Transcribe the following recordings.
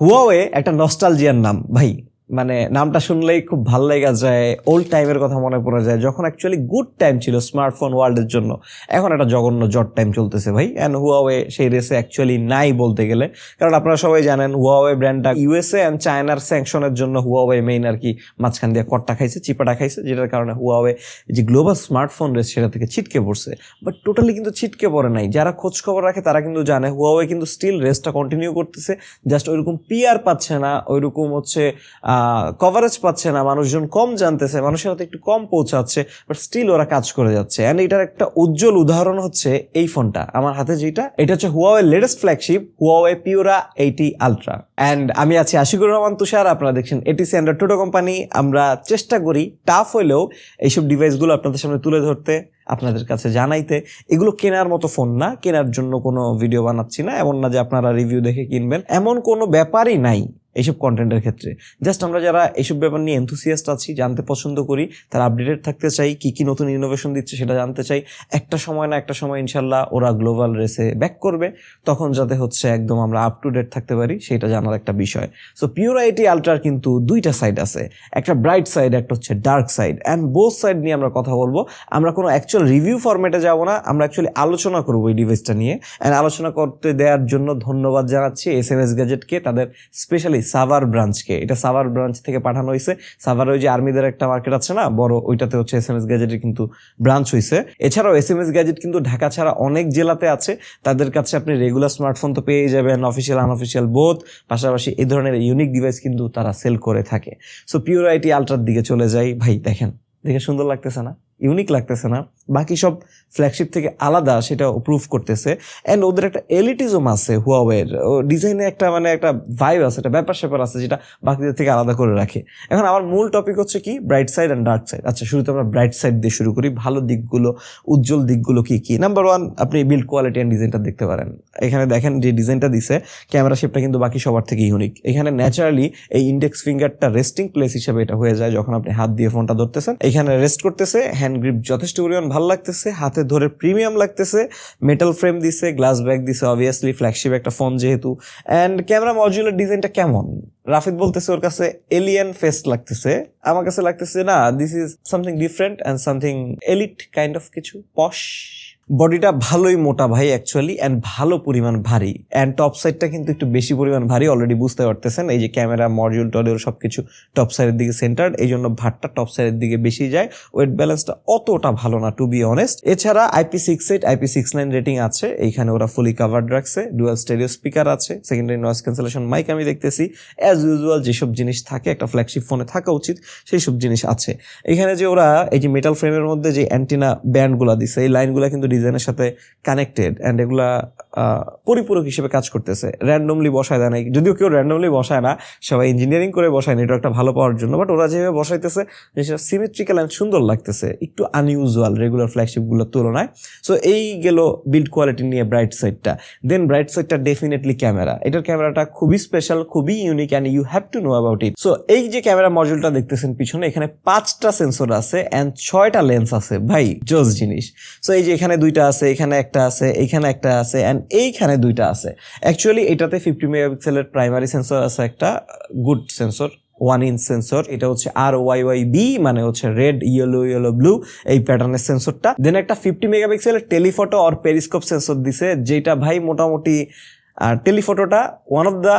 Huawei একটা নস্টালজিয়ার নাম ভাই। মানে নামটা শুনলেই খুব ভালো লেগে যায় ওল্ড টাইমের কথা মনে পড়ে যায়। যখন অ্যাকচুয়ালি গুড টাইম ছিল স্মার্টফোন ওয়ার্ল্ডের জন্য, এখন একটা জঘন্য জট টাইম চলতেছে ভাই। অ্যান্ড হুয়াওয়ে সেই রেসে অ্যাকচুয়ালি নাই বলতে গেলে। কারণ আপনারা সবাই জানেন হুয়াওয়ে ব্র্যান্ডটা ইউএসএ অ্যান্ড চায়নার স্যাংশনের জন্য হুয়াওয়ে মেইন আর কি মাঝখান দিয়ে কট্টা খাইছে, চিপাটা খাইছে, যেটার কারণে হুয়াওয়ে যে গ্লোবাল স্মার্টফোন রেস সেটা থেকে ছিটকে পড়ছে। বাট টোটালি কিন্তু ছিটকে পড়ে নাই। যারা খোঁজ খবর রাখে তারা কিন্তু জানে হুয়াওয়ে কিন্তু স্টিল রেসটা কন্টিনিউ করতেছে। জাস্ট ওইরকম পিয়ার পাচ্ছে না, ওইরকম হচ্ছে কভারেজ পাচ্ছে না, মানুষজন কম জানতেছে, মানুষের হাতে একটু কম পৌঁছাচ্ছে বাট স্টিল ওরা কাজ করে যাচ্ছে। অ্যান্ড এটার একটা উজ্জ্বল উদাহরণ হচ্ছে এই ফোনটা। আমার হাতে যেটা, এটা হচ্ছে Huawei latest flagship Huawei Pura eighty ultra and আমি আছি আশিকুর রহমান তুষার, আপনারা দেখছেন এটিসি অ্যান্ড্রয়েড টোটো কোম্পানি আমরা চেষ্টা করি টাফ হলেও এইসব ডিভাইসগুলো আপনাদের সামনে তুলে ধরতে, আপনাদের কাছে জানাইতে। এগুলো কেনার মতো ফোন না, কেনার জন্য কোনো ভিডিও বানাচ্ছি না, এমন না যে আপনারা রিভিউ দেখে কিনবেন। এমন কোনো ব্যাপারই নাই। এইসব কন্টেন্টের ক্ষেত্রে। জাস্ট আমরা যারা এইসব ব্যাপার নিয়ে এনথুসিয়াস্ট আছি, জানতে পছন্দ করি, তারা আপডেটেড থাকতে চাই, কি কি নতুন ইনোভেশন দিচ্ছে সেটা জানতে চাই। একটা সময় না একটা সময় ইনশাল্লাহ ওরা গ্লোবাল রেসে ব্যাক করবে, তখন যাতে হচ্ছে একদম আমরা আপ টু ডেট থাকতে পারি, সেটা জানার একটা বিষয়। সো পিওরাইটি আলট্রার কিন্তু দুইটা সাইড আছে। একটা ব্রাইট সাইড একটা হচ্ছে dark side and both side নিয়ে আমরা কথা বলব। আমরা কোনো অ্যাকচুয়াল রিভিউ ফরম্যাটে যাব না, আমরা অ্যাকচুয়ালি আলোচনা করব এই ডিভাইসটা নিয়ে। অ্যান্ড আলোচনা করতে দেওয়ার জন্য ধন্যবাদ জানাচ্ছি এস এম এস গ্যাজেটকে তাদের স্পেশালি সাভার ব্রাঞ্চকে। এটা সাভার ব্রাঞ্চ থেকে পাঠানো হয়েছে। সাভার ওই যে আর্মিদের একটা মার্কেট আছে না, বড়, ওইটাতে হচ্ছে এস এম এস গ্যাজেটের কিন্তু ব্রাঞ্চ হয়েছে এছাড়াও এস এম এস গ্যাজেট কিন্তু ঢাকা ছাড়া অনেক জেলাতে আছে। তাদের কাছে আপনি রেগুলার স্মার্টফোন তো পেয়ে যাবেন অফিসিয়াল আনঅফিসিয়াল বোধ পাশাপাশি এই ধরনের ইউনিক ডিভাইস কিন্তু তারা সেল করে থাকে। সো পিওর আইটি আলট্রার দিকে চলে যাই। ভাই, দেখেন, দেখে সুন্দর লাগতেছে না? ইউনিক লাগতেছে না। বাকি সব ফ্ল্যাগশিপ থেকে আলাদা সেটা প্রুভ করতেছে। অ্যান্ড ওদের একটা এলিটিজম আছে হুয়াওয়ের ডিজাইনে একটা মানে একটা ভাইব আছে, একটা ব্যাপার স্যাপার আছে যেটা বাকিদের থেকে আলাদা করে রাখে। এখন আমার মূল টপিক হচ্ছে কি? Bright side and dark side আচ্ছা শুরুতে আমরা ব্রাইট সাইড দিয়ে শুরু করি। ভালো দিকগুলো, উজ্জ্বল দিকগুলো কি কি? নাম্বার ওয়ান আপনি বিল্ড কোয়ালিটি অ্যান্ড ডিজাইনটা দেখতে পারেন। এখানে দেখেন যে ডিজাইনটা দিছে ক্যামেরা শেপটা কিন্তু বাকি সবার থেকে ইউনিক এখানে ন্যাচারালি এই ইন্ডেক্স ফিঙ্গারটা রেস্টিং প্লেস হিসেবে এটা হয়ে যায় যখন আপনি হাত দিয়ে ফোনটা ধরতেছেন। এখানে রেস্ট করতেছে হ্যান্ড গ্রিপ যথেষ্ট পরিমাণ ভালো লাগতেছে, হাতে ধরে প্রিমিয়াম লাগতেছে মেটাল ফ্রেম দিছে গ্লাস ব্যাগ দিছে অবভিয়াসলি ফ্ল্যাগশিপ একটা ফোন যেহেতু অ্যান্ড ক্যামেরা মজুলের ডিজাইনটা কেমন? রাফিদ বলতেছে ওর কাছে এলিয়ান ফেস লাগতেছে, আমার কাছে লাগতেছে না this is something different and something elite kind of কিছু পশ বডিটা ভালোই মোটা ভাই অ্যাকচুয়ালি অ্যান্ড ভালো পরিমাণ ভারী। অ্যান্ড টপ সাইডটা কিন্তু একটু বেশি পরিমাণ ভারী অলরেডি বুঝতে পারতেছেন। এই যে ক্যামেরা মডিউল টডিউল সব কিছু টপ সাইডের দিকে সেন্টার এই জন্য ভাতটা টপ সাইডের দিকে বেশি যায়। ওয়েট ব্যালেন্সটা অতটা ভালো না টু বি অনেস্ট এছাড়া IP six eight IP six nine rating আছে। এইখানে ওরা ফুলি কাভার্ড রাখছে। ডুয়াল স্টেরিও স্পিকার আছে। সেকেন্ডারি নয়েস ক্যান্সেলেশন মাইক আমি দেখতেছি। অ্যাজ ইউজুয়াল যেসব জিনিস থাকে, একটা ফ্ল্যাগশিপ ফোনে থাকা উচিত সেই সব জিনিস আছে। এখানে যে ওরা, এই যে মেটাল ফ্রেমের মধ্যে যে অ্যান্টিনা ব্যান্ডগুলো দিছে, এই লাইনগুলো কিন্তু ডিজাইনের সাথে কানেক্টেড অ্যান্ড এগুলা পরিপূরক হিসেবে কাজ করতেছে। র্যান্ডমলি বসায় দেয় না যদিও কেউ র্যান্ডমলি বসায় না, সবাই ইঞ্জিনিয়ারিং করে বসায় নেটওয়ার্কটা ভালো পাওয়ার জন্য। বাট ওরা যেভাবে বসাইতেছে, জিনিসটা সিমেট্রিক্যাল অ্যান্ড সুন্দর লাগতেছে। একটু আনইউজুয়াল রেগুলার ফ্ল্যাগশিপগুলোর তুলনায়। সো এই গেল বিল্ড কোয়ালিটি নিয়ে ব্রাইট সাইডটা দেন ব্রাইট সাইডটা ডেফিনেটলি ক্যামেরা এটার ক্যামেরাটা খুবই স্পেশাল খুবই unique and you have to know about it so এই যে ক্যামেরা মডিউলটা দেখতেছেন পিছনে, এখানে পাঁচটা সেন্সর আছে অ্যান্ড ছয়টা লেন্স আছে। ভাই, জোস জিনিস। সো এই যে এখানে দুইটা আছে, এখানে একটা আছে, এখানে একটা আছে অ্যান্ড এইখানে দুইটা আছে। অ্যাকচুয়ালি এটাতে ফিফটি মেগাপিক্সেলের প্রাইমারি সেন্সর আছে একটা good sensor one inch sensor এটা হচ্ছে আর ওয়াই ওয়াই বি মানে হচ্ছে রেড ইয়েলো ইয়েলো ব্লু এই প্যাটার্নের সেন্সরটা দেন একটা ফিফটি মেগাপিক্সেলের টেলিফটো অর পেরিস্কোপ সেন্সর দিছে, যেটা ভাই মোটামুটি আর টেলিফটোটা one of the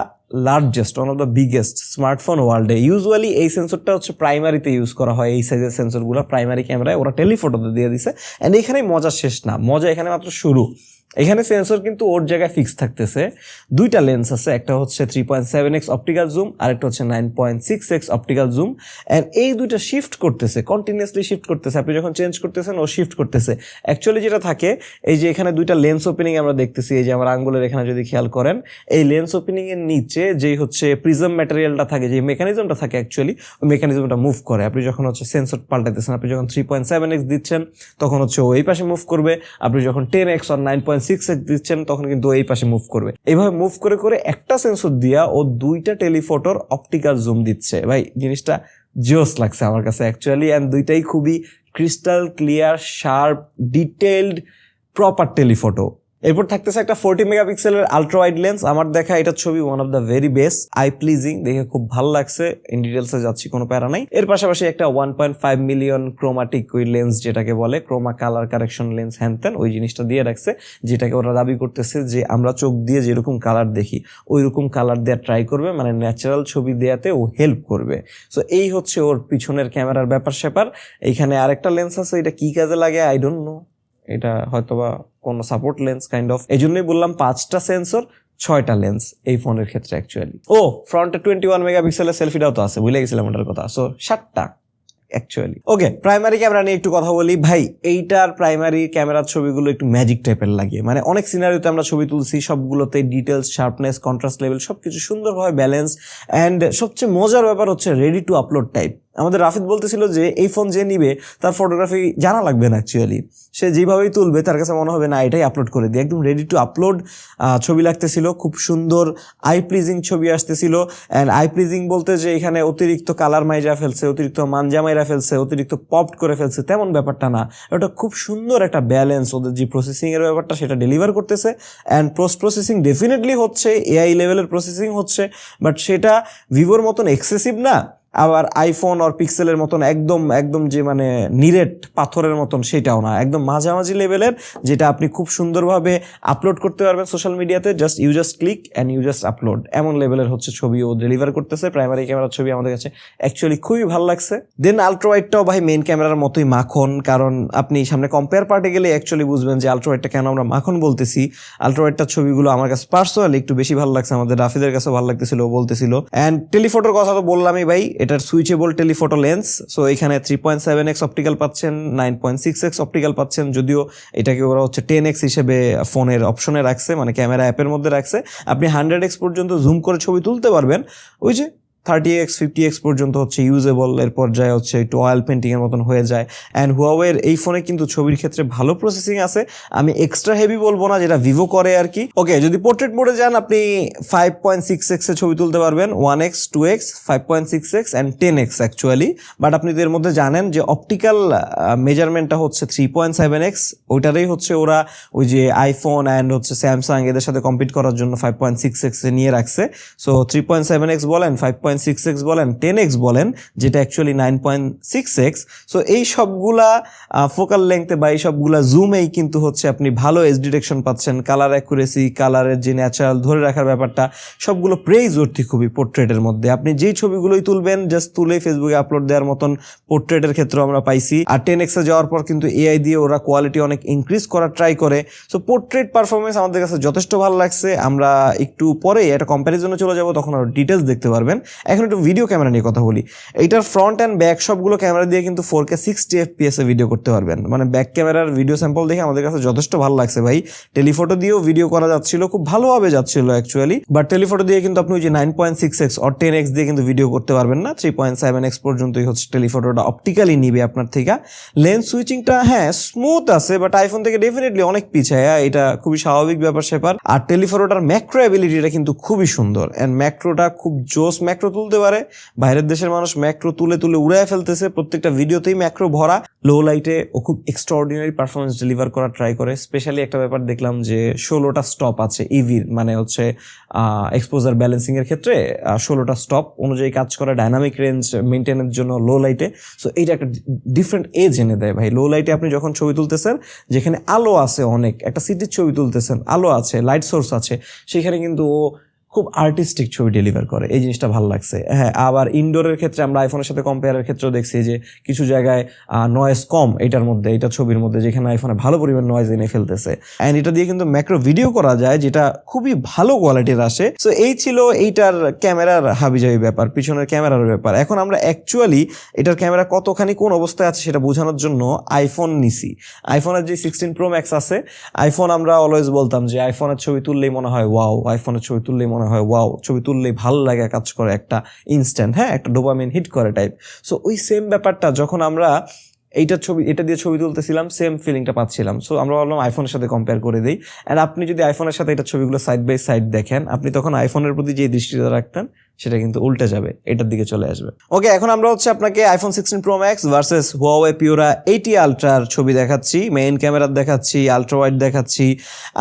largest one of the biggest smartphone ওয়ার্ল্ডে ইউজুয়ালি এই সেন্সরটা হচ্ছে প্রাইমারিতে ইউজ করা হয়, এই সাইজের সেন্সরগুলো প্রাইমারি ক্যামেরায় ওরা টেলিফটোতে দিয়ে দিছে। অ্যান্ড এখানেই মজা শেষ না, মজা এখানে মাত্র শুরু। এখানে সেন্সর কিন্তু ওর জায়গায় ফিক্স থাকতেছে। দুইটা লেন্স আছে, একটা হচ্ছে three point seven X optical zoom আর একটা হচ্ছে nine point six X optical zoom and এই দুইটা শিফট করতেছে কন্টিনিউসলি শিফট করতেছে। আপনি যখন চেঞ্জ করতেছেন, ও শিফট করতেছে। অ্যাকচুয়ালি যেটা থাকে, এই যে এখানে দুইটা লেন্স ওপেনিং আমরা দেখতেছি, এই যে আমার আঙ্গুলের এখানে যদি খেয়াল করেন, এই লেন্স ওপেনিংয়ের নিচে যেই হচ্ছে প্রিজম ম্যাটেরিয়ালটা থাকে যে মেকানিজমটা থাকে অ্যাকচুয়ালি ওই মেকানিজমটা মুভ করে। আপনি যখন হচ্ছে সেন্সর পাল্টাইতেছেন, আপনি যখন থ্রি পয়েন্ট সেভেন এক্স দিচ্ছেন, তখন হচ্ছে ও এই পাশে মুভ করবে। আপনি যখন টেন এক্স আর নাইন পয়েন্ট সিক্স এক্স দিচ্ছেন, তখন কিন্তু এই পাশে মুভ করবে। এইভাবে মুভ করে করে একটা সেন্সর দিয়া ও দুইটা টেলিফোটোর অপটিক্যাল জুম দিচ্ছে। ভাই, জিনিসটা জিওস লাগছে আমার কাছে অ্যাকচুয়ালি অ্যান্ড দুইটাই খুবই crystal clear sharp detailed proper telephoto এরপর থাকতেছে একটা ফোরটি মেগাপিক্সেলের আলট্রা ওয়াইড লেন্স আমার দেখা এটার ছবি one of the very best eye pleasing দেখে খুব ভালো লাগছে। ইন ডিটেলসে যাচ্ছি, কোনো প্যারা নাই। এর পাশাপাশি একটা one point five million chromatic ওই লেন্স যেটাকে বলে ক্রোমা কালার কারেকশন লেন্স হ্যানতেন ওই জিনিসটা দিয়ে রাখছে, যেটাকে ওরা দাবি করতেছে যে আমরা চোখ দিয়ে যেরকম কালার দেখি ওই রকম কালার দেওয়া ট্রাই করবে মানে ন্যাচারাল ছবি দেওয়াতে ও হেল্প করবে। সো এই হচ্ছে ওর পিছনের ক্যামেরার ব্যাপার স্যাপার এখানে আরেকটা লেন্স আছে, এটা কি কাজে লাগে? আই ডোন্ট নো এটা হয়তোবা কোনো সাপোর্ট লেন্স কাইন্ড অফ এই জন্যই বললাম পাঁচটা সেন্সর ছয়টা লেন্স এই ফোনের ক্ষেত্রে অ্যাকচুয়ালি ও ফ্রন্টে টোয়েন্টি ওয়ান মেগাপিক্সেলের সেলফিটাও তো আছে, ভুলে গেছিলাম ওটার কথা। সো সাতটা অ্যাকচুয়ালি ওকে প্রাইমারি ক্যামেরা নিয়ে একটু কথা বলি। ভাই, এইটার প্রাইমারি ক্যামেরার ছবিগুলো একটু ম্যাজিক টাইপের লাগে। মানে অনেক সিনারিতে আমরা ছবি তুলছি, সবগুলোতে ডিটেলস শার্পনেস কন্ট্রাস্ট লেভেল সব কিছু সুন্দরভাবে ব্যালেন্স অ্যান্ড সবচেয়ে মজার ব্যাপার হচ্ছে রেডি টু আপলোড টাইপ আমাদের রাফিদ বলতেছিল যে, এই ফোন যে নিবে, তার ফটোগ্রাফি জানা লাগবে না অ্যাকচুয়ালি সে যেভাবেই তুলবে, তার কাছে মনে হবে, না, এটাই আপলোড করে দিই। একদম রেডি টু আপলোড ছবি লাগতেছিল, খুব সুন্দর আই প্লিজিং ছবি আসতেছিল। অ্যান্ড আই প্লিজিং বলতে যে, এখানে অতিরিক্ত কালার মাইজা ফেলছে, অতিরিক্ত মানজা মাইরা ফেলছে, অতিরিক্ত পপড করে ফেলছে, তেমন ব্যাপারটা না। ওটা খুব সুন্দর একটা ব্যালেন্স ওদের যে প্রসেসিংয়ের ব্যাপারটা, সেটা ডেলিভার করতেছে। অ্যান্ড পোস্ট প্রসেসিং ডেফিনেটলি হচ্ছে এআই লেভেলের প্রসেসিং হচ্ছে বাট সেটা ভিভোর মতন এক্সেসিভ না। আবার আইফোন আর পিক্সেলের মতন একদম একদম যে মানে নিরেট পাথরের মতন সেটাও না। একদম মাঝামাঝি লেভেলের, যেটা আপনি খুব সুন্দরভাবে আপলোড করতে পারবেন সোশ্যাল মিডিয়াতে just you just click and you just upload এমন লেভেলের হচ্ছে ছবি ও ডেলিভার করতেছে। প্রাইমারি ক্যামেরার ছবি আমাদের কাছে অ্যাকচুয়ালি খুবই ভালো লাগছে। দেন আলট্রাওয়াইডটাও ভাই মেন ক্যামেরার মতোই মাখন, কারণ আপনি সামনে কম্পেয়ার পার্টে গেলে অ্যাকচুয়ালি বুঝবেন যে আলট্রাওয়াইডটা কেন আমরা মাখন বলতেছি। আলট্রাওয়াইডটার ছবিগুলো আমার কাছে পার্সোনালি একটু বেশি ভালো লাগছে। আমাদের রাফিদের কাছে ভালো লাগতেছিল বলতেছিল। অ্যান্ড টেলিফোটোর কথা তো বললামই ভাই। এটার সুইচেবল টেলিফোটো লেন্স সো এখানে three point seven x optical পাচ্ছেন nine point six x optical পাচ্ছেন, যদিও এটাকে ওরা হচ্ছে টেন এক্স হিসেবে ফোনের অপশনে রাখছে মানে ক্যামেরা অ্যাপের মধ্যে রাখছে। আপনি হান্ড্রেড এক্স পর্যন্ত জুম করে ছবি তুলতে পারবেন। ওই যে থার্টি এক্স ফিফটি এক্স পর্যন্ত হচ্ছে ইউজেবল এর পর্যায়ে হচ্ছে একটু অয়েল পেন্টিং এর মতন হয়ে যায়। অ্যান্ড হুয়াওয়ের এই ফোনে কিন্তু ছবির ক্ষেত্রে ভালো প্রসেসিং আছে। আমি এক্সট্রা হেভি বলব না, যেটা ভিভো করে আর কি। ওকে যদি পোর্ট্রেট মোডে যান, আপনি ফাইভ পয়েন্ট সিক্স এক্সে ছবি তুলতে পারবেন। One X two X five point six X and ten X actually but আপনি এর মধ্যে জানেন যে অপটিক্যাল মেজারমেন্টটা হচ্ছে থ্রি পয়েন্ট সেভেন এক্স ওইটারই হচ্ছে ওরা ওই যে আইফোন অ্যান্ড হচ্ছে স্যামসাং এদের সাথে কম্পিট করার জন্য ফাইভ পয়েন্ট সিক্স এক্সে নিয়ে রাখছে। So three point seven x বলেন ফাইভ পয়েন্ট সিক্স এক্স বলেন টেন এক্স বলেন, যেটা actually nine point six x so এই সবগুলা ফোকাল লেংথে বা এই সবগুলা জুমেই কিন্তু হচ্ছে আপনি ভালো এস ডিটেকশন পাচ্ছেন কালার অ্যাকুরেসি কালারের যে ন্যাচারাল ধরে রাখার ব্যাপারটা, সবগুলো প্রেইজ ওঠে খুবই পোর্ট্রেটের মধ্যে। আপনি যেই ছবিগুলোই তুলবেন জাস্ট তুলে ফেসবুকে আপলোড দেওয়ার মতন পোর্ট্রেটের ক্ষেত্রে আমরা পাইছি। আর টেন এক্সে যাওয়ার পর কিন্তু এআই দিয়ে ওরা কোয়ালিটি অনেক ইনক্রিজ করার ট্রাই করে। সো পোর্ট্রেট পারফরমেন্স আমাদের কাছে যথেষ্ট ভালো লাগছে। আমরা একটু পরে একটা কম্প্যারিজনে চলে যাব, তখন আরও ডিটেলস দেখতে পারবেন। এখন একটু ভিডিও ক্যামেরা নিয়ে কথা বলি। এইটার ফ্রন্ট অ্যান্ড ব্যাক সবগুলো ক্যামেরা দিয়ে কিন্তু ফোর কে সিক্সটি এফপিএস এ ভিডিও করতে পারবেন। মানে ব্যাক ক্যামেরার ভিডিও স্যাম্পল দেখে আমাদের কাছে যথেষ্ট ভালো লাগছে ভাই। টেলিফোটো দিয়েও ভিডিও করা যাচ্ছিল, খুব ভালোভাবে যাচ্ছিল অ্যাকচুয়ালি বাট টেলিফোটো দিয়ে কিন্তু আপনি ওই যে nine point six x or ten x দিয়ে কিন্তু ভিডিও করতে পারবেন না। থ্রি পয়েন্ট সেভেন এক্স পর্যন্তই হচ্ছে টেলিফোটোটা অপটিক্যালি নিবে আপনার থেকে। লেন্স সুইচিংটা হ্যাঁ স্মুথ আছে বাট আইফোন থেকে ডেফিনেটলি অনেক পিছায়। এটা খুবই স্বাভাবিক ব্যাপার স্যাপার আর টেলিফোটোটার ম্যাক্রো অ্যাবিলিটিটা কিন্তু খুবই সুন্দর। অ্যান্ড ম্যাক্রোটা খুব জোস ম্যাক্রো তুলতে পারে, বাইরের দেশের মানুষ ম্যাক্রো তুলে তুলে উড়ায় ফেলতেছে, প্রত্যেকটা ভিডিওতেই ম্যাক্রো ভরা। লো লাইটে ও খুব এক্সট্রাঅর্ডিনারি পারফরমেন্স ডেলিভার করার ট্রাই করে। স্পেশালি একটা ব্যাপার দেখলাম যে, ষোলোটা স্টপ আছে ইভির মানে হচ্ছে এক্সপোজার ব্যালেন্সিং এর ক্ষেত্রে ষোলোটা স্টপ অনুযায়ী কাজ করা ডাইনামিক রেঞ্জ মেনটেনের জন্য লো লাইটে সো এইটা একটা ডিফারেন্ট এজ এনে দেয় ভাই। লো লাইটে আপনি যখন ছবি তুলতেছেন, যেখানে আলো আছে অনেক, একটা সিটির ছবি তুলতেছেন, আলো আছে লাইট সোর্স আছে, সেখানে কিন্তু ও খুব আর্টিস্টিক ছবি ডেলিভার করে। এই জিনিসটা ভালো লাগছে। হ্যাঁ আবার ইনডোরের ক্ষেত্রে আমরা আইফোনের সাথে কম্পেয়ারের ক্ষেত্রেও দেখছি যে কিছু জায়গায় নয়েজ কম এটার মধ্যে, এটা ছবির মধ্যে, যেখানে আইফোনে ভালো পরিমাণ নয়েজ এনে ফেলতেছে। অ্যান্ড এটা দিয়ে কিন্তু ম্যাক্রো ভিডিও করা যায় যেটা খুবই ভালো কোয়ালিটির আসে। সো এই ছিল এইটার ক্যামেরার হাবিজাবি ব্যাপার, পিছনের ক্যামেরার ব্যাপার। এখন আমরা অ্যাকচুয়ালি এটার ক্যামেরা কতখানি কোন অবস্থায় আছে সেটা বোঝানোর জন্য আইফোন নিছি। আইফোনের যে সিক্সটিন প্রো ম্যাক্স আছে আইফোন আমরা অলওয়েজ বলতাম যে আইফোনের ছবি তুললেই মনে হয় ওয়াও আইফোনের ছবি তুললেই মনে হয়, ওয়াও, ছবি তুললেই ভালো লাগে কাজ করে একটা ইনস্ট্যান্ট হ্যাঁ একটা ডোপামিন হিট করে টাইপ সো ওই সেম ব্যাপারটা যখন আমরা এইটা ছবি, এটা দিয়ে ছবি তুলতেছিলাম সেম ফিলিংটা পাচ্ছিলাম। সো আমরা ভাবলাম আইফোনের সাথে কম্পেয়ার করে দিই। অ্যান্ড আপনি যদি আইফোনের সাথে এটা ছবিগুলো সাইড বাই সাইড দেখেন, আপনি তখন আইফোনের প্রতি যে দৃষ্টিটা রাখতেন সেটা কিন্তু উল্টে যাবে, এটার দিকে চলে আসবে। ওকে এখন আমরা হচ্ছে আপনাকে iPhone sixteen pro max versus Huawei Pura eighty আলট্রার ছবি দেখাচ্ছি মেইন ক্যামেরার দেখাচ্ছি আলট্রা ওয়াইড দেখাচ্ছি।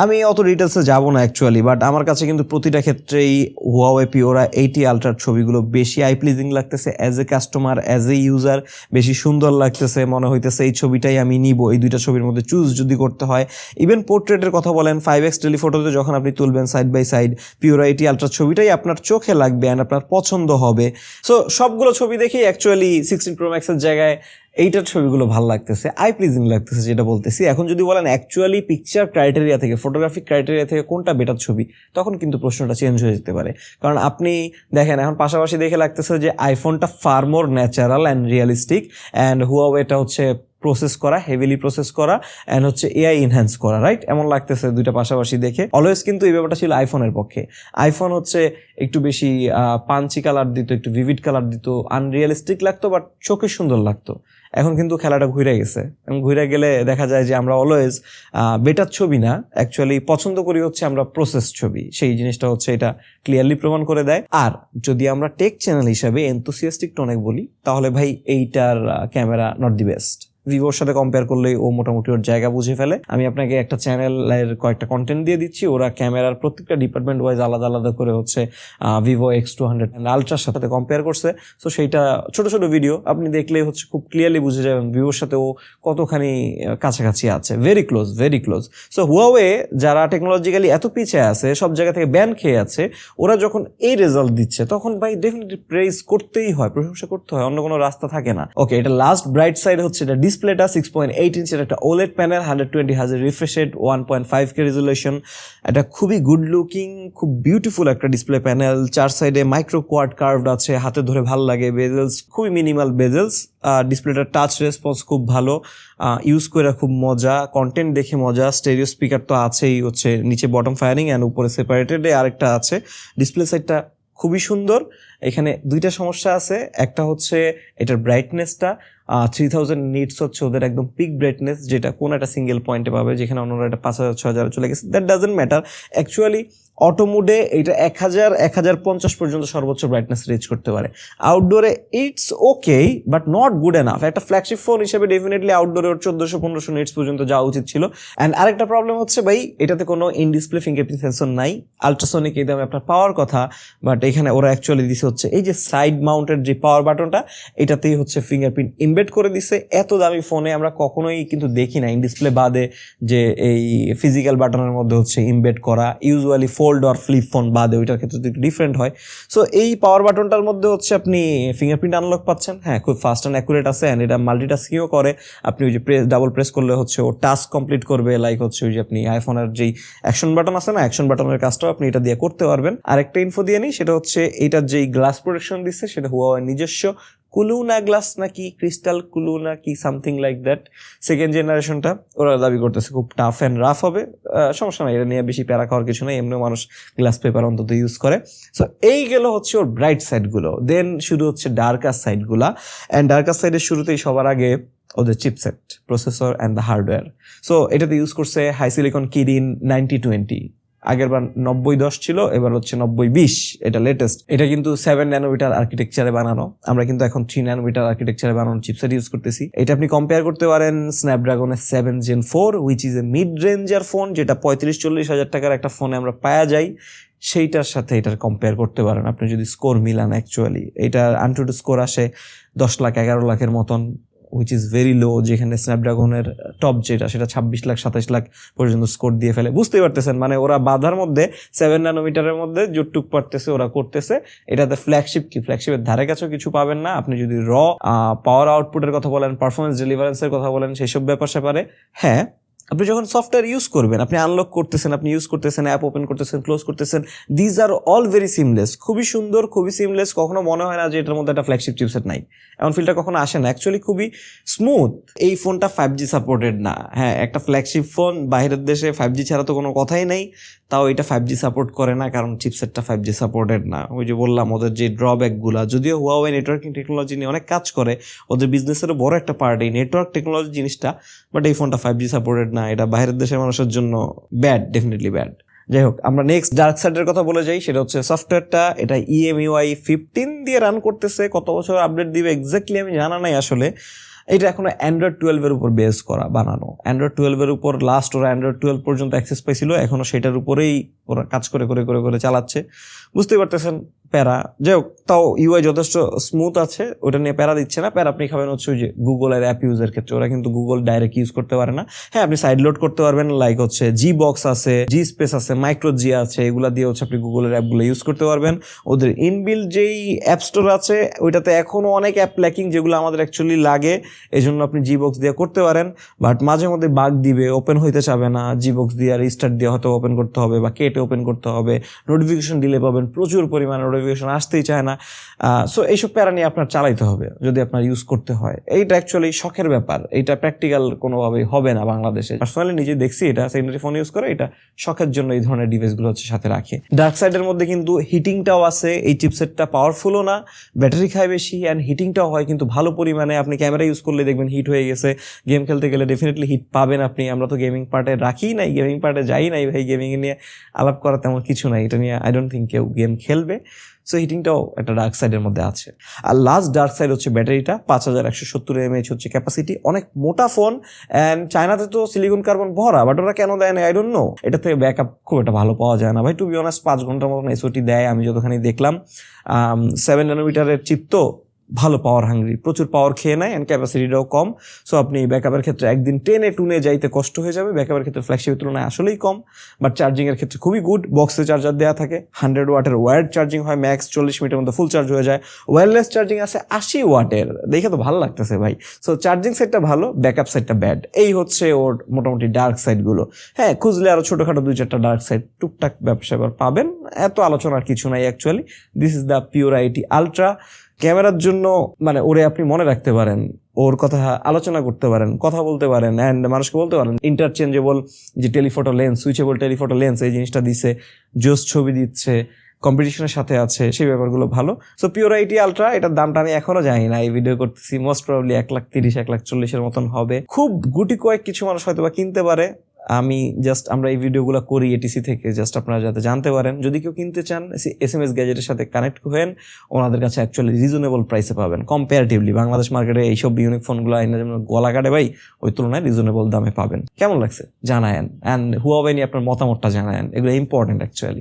আমি অত ডিটেলসে যাব না অ্যাকচুয়ালি বাট আমার কাছে কিন্তু প্রতিটা ক্ষেত্রেই হুয়াওয়ে পিওরা এইটি আলট্রার ছবিগুলো বেশি আই প্লিজিং লাগতেছে as a customer as a user বেশি সুন্দর লাগতেছে, মনে হইতেছে এই ছবিটাই আমি নিব, এই দুইটা ছবির মধ্যে চুজ যদি করতে হয়। ইভেন পোর্ট্রেটের কথা বলেন ফাইভ এক্স টেলিফোটোতে যখন আপনি তুলবেন side by side Pura eighty ultra ছবিটাই আপনার চোখে লাগবে অ্যান্ড আপনার পছন্দ হবে। সো সবগুলো ছবি দেখেই অ্যাকচুয়ালি সিক্সটিন প্রো ম্যাক্সের জায়গায় এইটার ছবিগুলো ভালো লাগতেছে আই প্লিজিং লাগতেছে যেটা বলতেছি। এখন যদি বলেন অ্যাকচুয়ালি পিকচার ক্রাইটেরিয়া থেকে ফটোগ্রাফিক ক্রাইটেরিয়া থেকে কোনটা বেটার ছবি, তখন কিন্তু প্রশ্নটা চেঞ্জ হয়ে যেতে পারে। কারণ আপনি দেখেন, এখন পাশাপাশি দেখে লাগতেছে যে আইফোনটা far more natural and realistic and হুয়াওয়েটা হচ্ছে প্রসেস করা হেভিলি প্রসেস করা অ্যান্ড হচ্ছে এআই ইনহ্যান্স করা রাইট এমন লাগতেছে দুইটা পাশাপাশি দেখে। অলওয়েজ কিন্তু এই ব্যাপারটা ছিল আইফোনের পক্ষে। আইফোন হচ্ছে একটু বেশি পাঞ্চি কালার দিত, একটু ভিভিড কালার দিত আনরিয়ালিস্টিক লাগতো বাট চোখে সুন্দর লাগতো। এখন কিন্তু খেলাটা ঘুরে গেছে। এবং ঘুরে গেলে দেখা যায় যে আমরা অলওয়েজ বেটার ছবি না। অ্যাকচুয়ালি পছন্দ করি হচ্ছে আমরা প্রসেস ছবি। সেই জিনিসটা হচ্ছে এটা ক্লিয়ারলি প্রমাণ করে দেয়। আর যদি আমরা টেক চ্যানেল হিসাবে এনথুসিয়াস্টিক টনেক বলি, তাহলে ভাই এইটার ক্যামেরা নট দি বেস্ট ভিভোর সাথে কম্পেয়ার করলেই ও মোটামুটি ওর জায়গা বুঝে ফেলে। আমি আপনাকে একটা চ্যানেলের কয়েকটা কন্টেন্ট দিয়ে দিচ্ছি। ওরা ক্যামেরার প্রত্যেকটা ডিপার্টমেন্ট ওয়াইজ আলাদা আলাদা করে হচ্ছে ভিভো এক্স টু হান্ড্রেড আলট্রার সাথে কম্পেয়ার করছে। সো সেইটা ছোট ছোট ভিডিও আপনি দেখলেই হচ্ছে খুব ক্লিয়ারলি বুঝে যাবেন ভিভোর সাথে ও কতখানি কাছাকাছি আছে। Very close very close so Huawei যারা টেকনোলজিক্যালি এত পিছিয়ে আছে, সব জায়গা থেকে ব্যান খেয়ে আছে, ওরা যখন এই রেজাল্ট দিচ্ছে, তখন ভাই ডেফিনেটলি প্রেস করতেই হয়, প্রশংসা করতে হয়। অন্য কোনো রাস্তা থাকে না। ওকে এটা লাস্ট ব্রাইট সাইড হচ্ছে, এটা ডিসপ্লেটা সিক্স পয়েন্ট এইট ইঞ্চের একটা ওলেড প্যানেল হান্ড্রেড টোয়েন্টি হাজার refreshed one point five K resolution এটা খুবই গুড লুকিং খুব বিউটিফুল একটা ডিসপ্লে প্যানেল চার সাইডে মাইক্রো কোয়াড কার্ভড আছে, হাতে ধরে ভালো লাগে বেজেলস খুবই মিনিমাল বেজেলস ডিসপ্লেটার টাচ রেসপন্স খুব ভালো ইউজ করে খুব মজা কন্টেন্ট দেখে মজা স্টেরিও স্পিকার তো আছেই হচ্ছে নিচে বটম ফায়ারিং অ্যান্ড উপরে সেপারেটেড আরেকটা আছে ডিসপ্লে সাইডটা খুবই সুন্দর, এখানে দুইটা সমস্যা আছে, একটা হচ্ছে এটার ব্রাইটনেসটা থ্রি থাউজেন্ড নিটস হচ্ছে ওদের একদম পিক ব্রাইটনেস যেটা কোন একটা সিঙ্গেল পয়েন্টে পাবে, যেখানে অন্যরা এটা পাঁচ হাজার ছ হাজার চলে গেছে। That doesn't matter actually auto মুডে এটা এক হাজার এক হাজার পঞ্চাশ পর্যন্ত সর্বোচ্চ ব্রাইটনেস রিচ করতে পারে। আউটডোরে it's okay but not good enough একটা ফ্ল্যাগশিপ ফোন হিসেবে ডেফিনেটলি আউটডোরে ওর চোদ্দোশো, পনেরোশো নিটস পর্যন্ত যাওয়া উচিত ছিল। অ্যান্ড আরেকটা প্রবলেম হচ্ছে ভাই, এটাতে কোনো ইন ডিসপ্লে ফিঙ্গারপ্রিন্ট সেন্সর নাই। আলট্রাসনিক এই দামে আপনার পাওয়ার কথা বাট এখানে ওরা অ্যাকচুয়ালি দিছে হচ্ছে এই যে সাইড মাউন্টেড যে পাওয়ার বাটনটা এটাতেই হচ্ছে ফিঙ্গারপ্রিন্ট ইমবেড করে দিছে। এত দামি ফোনে আমরা কখনোই কিন্তু দেখি না ডিসপ্লে বাদে যে এই ফিজিক্যাল বাটনের মধ্যে হচ্ছে ইমবেড করা usually fold or flip phone বাদে ওইটার ক্ষেত্রে একটু ডিফারেন্ট হয়। সো এই পাওয়ার বাটনটার মধ্যে হচ্ছে আপনি ফিঙ্গারপ্রিন্ট আনলক পাচ্ছেন। হ্যাঁ খুব ফাস্ট অ্যান্ড অ্যাকুরেট আছে অ্যান্ড এটা মাল্টিটাস্কিংও করে। আপনি ওই যে প্রেস ডাবল প্রেস করলে হচ্ছে ও টাস্ক কমপ্লিট করবে। লাইক হচ্ছে ওই যে আপনি আইফোনের যেই অ্যাকশন বাটন আছে না অ্যাকশন বাটনের কাজটাও আপনি এটা দিয়ে করতে পারবেন। আরেকটা ইনফো দিয়ে নিই, সেটা হচ্ছে এটার যেই গ্লাস প্রোটেকশন দিচ্ছে সেটা হুয়াওয়ের নিজস্ব। কুলুনা গ্লাস নাকি ক্রিস্টাল কুলুনা কি সামথিং লাইক দ্যাট? সেকেন্ড জেনারেশনটা ওরা দাবি করতেছে, খুব টাফ অ্যান্ড রাফ হবে। সমস্যা নাই, এটা নিয়ে বেশি প্যারা খাওয়ার কিছু নেই, এমনিও মানুষ গ্লাস পেপার অন্তত ইউজ করে। সো এই গেল হচ্ছে ওর ব্রাইট সাইডগুলো দেন শুরু হচ্ছে ডার্কার সাইডগুলা অ্যান্ড ডার্কার সাইডের শুরুতেই সবার আগে ওদের chipset processor and the hardware so এটাতে ইউজ করছে হাই কিরিন নাইনটি টোয়েন্টি আগের বার নব্বই দশ ছিল, এবার হচ্ছে নব্বই বিশ, এটা লেটেস্ট এটা কিন্তু সেভেন ন্যানোমিটার আর্কিটেকচারে বানানো। আমরা কিন্তু এখন থ্রি ন্যানোমিটার আর্কিটেকচারে বানানো চিপসেট ইউজ করতেছি। এটা আপনি কম্পেয়ার করতে পারেন স্ন্যাপড্রাগনের seven gen four which is a mid ranger phone যেটা পঁয়ত্রিশ চল্লিশ হাজার টাকার একটা ফোনে আমরা পাওয়া যাই। সেইটার সাথে এটার কম্পেয়ার করতে পারেন। আপনি যদি স্কোর মিলান অ্যাকচুয়ালি এটার আনটুটু স্কোর আসে দশ লাখ, এগারো লাখের মতন। উইচ ইজ ভেরি লো যেখানে স্ন্যাপড্রাগনের টপ যেটা, সেটা ছাব্বিশ লাখ, সাতাশ লাখ পর্যন্ত স্কোর দিয়ে ফেলে। বুঝতেই পারতেছেন মানে ওরা বাধার মধ্যে সেভেন ন্যানোমিটারের মধ্যে জুটটুক পারতেছে, ওরা করতেছে। এটাতে ফ্ল্যাগশিপ কি? ফ্ল্যাগশিপের ধারে কাছেও কিছু পাবেন না। আপনি যদি র পাওয়ার আউটপুটের কথা বলেন পারফরমেন্স ডেলিভারেন্সের কথা বলেন, সেসব ব্যাপার সেপারে হ্যাঁ আপনি যখন সফটওয়্যার ইউজ করবেন, আপনি আনলক করতেছেন, আপনি ইউজ করতেছেন অ্যাপ ওপেন করতেছেন ক্লোজ করতেছেন these are all very seamless খুবই সুন্দর, খুবই সিমলেস কখনো মনে হয় না যে এটার মধ্যে একটা ফ্ল্যাগশিপ চিপসেট নাই। এমন ফিলটা কখনো আসে না। অ্যাকচুয়ালি খুবই স্মুথ এই ফোনটা ফাইভ জি সাপোর্টেড না। হ্যাঁ একটা ফ্ল্যাগশিপ ফোন বাইরের দেশে ফাইভ জি ছাড়া তো কোনো কথাই নেই। তাও এটা ফাইভ জি সাপোর্ট করে না, কারণ চিপসেটটা ফাইভ জি সাপোর্টেড না। ওই যে বললাম, ওদের যে ড্রব্যাকগুলো যদিও হুয়াওয়ে নেটওয়ার্কিং টেকনোলজি নিয়ে অনেক কাজ করে, ওদের বিজনেসেরও বড় একটা পার্ট এই নেটওয়ার্ক টেকনোলজি জিনিসটা বাট এই ফোনটা ফাইভ জি সাপোর্টেড না। এটা বাইরের দেশের মানুষের জন্য ব্যাড ডেফিনেটলি ব্যাড যাই হোক, আমরা নেক্সট ডার্ক সাইডের কথা বলে যাই, সেটা হচ্ছে সফটওয়্যারটা এটা E ইএমইউআই ফিফটিন দিয়ে রান করতেছে, কত বছর আপডেট দিবে এক্স্যাক্টলি আমি জানা নাই আসলে। এটা এখনও অ্যান্ড্রয়েড টুয়েলভের উপর বেস করা, বানানো। অ্যান্ড্রয়েড টুয়েলভের উপর লাস্ট ওরা অ্যান্ড্রয়েড টুয়েলভ পর্যন্ত অ্যাক্সেস পাইছিল, এখনও সেটার উপরেই ওরা কাজ করে করে করে করে চালাচ্ছে। বুঝতেই পারতেছেন? প্যারা। যাই হোক তাও ইউআই যথেষ্ট স্মুথ আছে, ওটা নিয়ে প্যারা দিচ্ছে না। প্যারা আপনি খাবেন হচ্ছে যে গুগলের অ্যাপ ইউজের ক্ষেত্রে। ওরা কিন্তু গুগল ডাইরেক্ট ইউজ করতে পারে না। হ্যাঁ আপনি সাইড লোড করতে পারবেন লাইক হচ্ছে জি বক্স আছে জি স্পেস আছে মাইক্রো জি আছে, এগুলা দিয়ে হচ্ছে আপনি গুগলের অ্যাপগুলো ইউজ করতে পারবেন। ওদের ইনবিল যেই অ্যাপ স্টোর আছে, ওইটাতে এখনও অনেক অ্যাপ ল্যাকিং যেগুলো আমাদের অ্যাকচুয়ালি লাগে। এই জন্য আপনি জি বক্স দিয়ে করতে পারেন। বাট মাঝে মধ্যে বাগ দিবে ওপেন হইতে চাবে না। জি বক্স দিয়ে রিস্টার্ট দিয়ে হয়তো ওপেন করতে হবে বা কেটে ওপেন করতে হবে। নোটিফিকেশন দিলে পাবেন, প্রচুর পরিমাণে নোটিফিকেশন আসতেই চায় না। সো এইসব প্যারা নিয়ে আপনার চালাইতে হবে, যদি আপনার ইউজ করতে হয়। এইটা অ্যাকচুয়ালি শখের ব্যাপার। এইটা প্র্যাকটিক্যাল কোনোভাবেই হবে না বাংলাদেশে। পার্সোনালি নিজে দেখছি এটা সেকেন্ডারি ফোন ইউজ করে, এটা শখের জন্য এই ধরনের ডিভাইসগুলো হচ্ছে সাথে রাখে। ডার্ক সাইডের মধ্যে কিন্তু হিটিংটাও আছে, এই চিপসেটটা পাওয়ারফুলও না ব্যাটারি খায় বেশি অ্যান্ড হিটিংটাও হয় কিন্তু ভালো পরিমাণে। আপনি ক্যামেরা ইউজ করলে দেখবেন হিট হয়ে গেছে। গেম খেলতে গেলে ডেফিনেটলি হিট পাবেন আপনি। আমরা তো গেমিং পার্টে রাখি নাই গেমিং পার্টে যাই নাই ভাই গেমিং নিয়ে। আলাপ করা তেমন কিছু নাই, এটা নিয়ে আই ডোন্ট থিঙ্ক কেউ গেম খেলবে। সো হিটিংটাও একটা ডার্ক সাইডের মধ্যে আছে। আর লাস্ট ডার্ক সাইড হচ্ছে ব্যাটারিটা, পাঁচ হাজার একশো সত্তর এমএইচ হচ্ছে ক্যাপাসিটি অনেক মোটা ফোন অ্যান্ড চায়নাতে তো সিলিকন কার্বন ভরা বাট ওরা কেন দেয় না? আই ডোন্ট নো এটা থেকে ব্যাক আপ খুব একটা ভালো পাওয়া যায় না। ভাই টু বি অনার্স পাঁচ ঘণ্টার মতন এসওটি দেয়, আমি যতখানি দেখলাম। সেভেন নানোমিটারের চিপ তো ভালো পাওয়ার হাঙ্গরি প্রচুর পাওয়ার খেয়ে নেয় অ্যান্ড ক্যাপাসিটিটাও কম। সো আপনি ব্যাকআপের ক্ষেত্রে একদিন টেনে টুনে যাইতে কষ্ট হয়ে যাবে। ব্যাকআপের ক্ষেত্রে ফ্ল্যাগশিপের তুলনায় আসলেই কম। বাট চার্জিংয়ের ক্ষেত্রে খুবই গুড বক্সে চার্জার দেওয়া থাকে। হান্ড্রেড ওয়াটের ওয়ার্ড চার্জিং হয় ম্যাক্স চল্লিশ মিনিটের মধ্যে ফুল চার্জ হয়ে যায়। ওয়্যারলেস চার্জিং আছে আশি ওয়াটের। দেখে তো ভালো লাগতেছে ভাই। সো চার্জিং সাইডটা ভালো ব্যাকআপ সাইডটা ব্যাড এই হচ্ছে ওর মোটামুটি ডার্ক সাইডগুলো হ্যাঁ খুঁজলে আরও ছোটোখাটো দুই চারটা ডার্ক সাইড টুকটাক ব্যবসা পাবেন। এত আলোচনার কিছু নাই actually this is the Pura eighty ultra ক্যামেরার জন্য মানে ওরে আপনি মনে রাখতে পারেন, ওর কথা আলোচনা করতে পারেন, কথা বলতে পারেন অ্যান্ড মানুষকে বলতে পারেন ইন্টারচেঞ্জেবল যে telephoto lens switchable telephoto lens এই জিনিসটা দিচ্ছে জোস ছবি দিচ্ছে কম্পিটিশনের সাথে আছে, সেই ব্যাপারগুলো ভালো। সো পিওর আইটি আলট্রা এটার দামটা আমি এখনও জানি না, এই ভিডিও করতেছি মোস্ট প্রবলি এক লাখ তিরিশ, এক লাখ চল্লিশের মতন হবে। খুব গুটি কয়েক কিছু মানুষ হয়তো বা কিনতে পারে আমি জাস্ট আমরা এই ভিডিওগুলো করি এটিসি থেকে জাস্ট আপনারা যাতে জানতে পারেন। যদি কেউ কিনতে চান এস এম এস গ্যাজেটের সাথে কানেক্ট হয়েন, ওনাদের কাছে অ্যাকচুয়ালি রিজনেবল প্রাইসে পাবেন। কম্পারেটিভলি বাংলাদেশ মার্কেটে এইসব ইউনিক ফোনগুলো আইনে যেমন গলা কাটে ভাই, ওই তুলনায় রিজনেবল দামে পাবেন। কেমন লাগছে? জানায়েন। অ্যান্ড হুয়াওয়ে নিয়ে আপনার মতামতটা জানায়েন। এগুলো ইম্পর্টেন্ট অ্যাকচুয়ালি